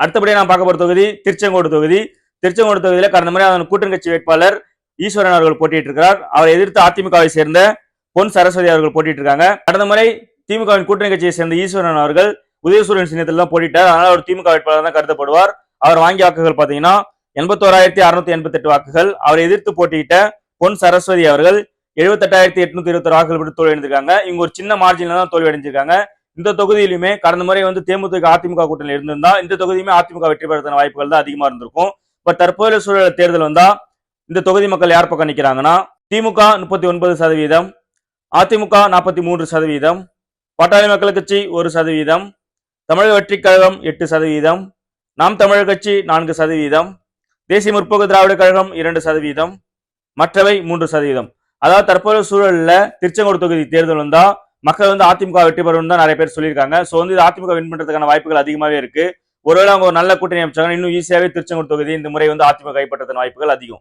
அடுத்தபடியாக நான் பார்க்க போகிற தொகுதி திருச்செங்கோடு தொகுதி. திருச்செங்கோடு தொகுதியில் கடந்த முறை அதன் கூட்டணி கட்சி வேட்பாளர் ஈஸ்வரன் அவர்கள் போட்டியிட்டு இருக்கிறார். அவரை எதிர்த்து அதிமுகவை சேர்ந்த பொன் சரஸ்வதி அவர்கள் போட்டிட்டு இருக்காங்க. கடந்த முறை திமுகவின் கூட்டணி கட்சியை சேர்ந்த ஈஸ்வரன் அவர்கள் உதயசூரன் சின்னத்தில் தான் போட்டிட்டார் அதனால் அவர் திமுக வேட்பாளர் தான் கருதப்படுவார். அவர் வாங்கிய வாக்குகள் பார்த்தீங்கன்னா எண்பத்தோராயிரத்தி அறுநூத்தி எண்பத்தி எட்டு வாக்குகள். அவரை எதிர்த்து போட்டியிட்ட பொன் சரஸ்வதி அவர்கள் எழுபத்தெட்டாயிரத்தி எட்நூத்தி இருபத்தி வாக்குகள் விட்டு தோல்வி அடைஞ்சிருக்காங்க இவங்க ஒரு சின்ன மார்ஜினில் தான் தோல்வி அடைஞ்சிருக்காங்க இந்த தொகுதியிலுமே கடந்த முறை வந்து தேமுதிக அதிமுக கூட்டணியில் இருந்திருந்தா இந்த தொகுதியுமே அதிமுக வெற்றி பெறதான வாய்ப்புகள் தான் அதிகமா இருந்திருக்கும். பட் தற்போதைய சூழல் தேர்தல் வந்தா இந்த தொகுதி மக்கள் யார் பக்கம் நிக்கிறாங்கன்னா திமுக முப்பத்தி ஒன்பது சதவீதம் அதிமுக நாற்பத்தி மூன்று சதவீதம் பாட்டாளி மக்கள் கட்சி ஒரு சதவீதம் தமிழக வெற்றிக் கழகம் எட்டு சதவீதம் நாம் தமிழர் கட்சி நான்கு சதவீதம் தேசிய முற்போக்கு திராவிட கழகம் இரண்டு சதவீதம் மற்றவை மூன்று சதவீதம். அதாவது தற்போதைய சூழல்ல திருச்செங்கோடு தொகுதி தேர்தல் வந்தா மக்கள் வந்து அதிமுக வெற்றி பெறும் தான் நிறைய பேர் சொல்லியிருக்காங்க. ஸோ வந்து இது அதிமுக வின் பண்றதுக்கான வாய்ப்புகள் அதிகமாகவே இருக்கு. ஒருவேளை அவங்க ஒரு நல்ல கூட்டணி அமைச்சாங்க இன்னும் ஈஸியாகவே திருச்செங்கோடு தொகுதி இந்த முறை வந்து அதிமுக கைப்பற்றதுக்கான வாய்ப்புகள் அதிகம்.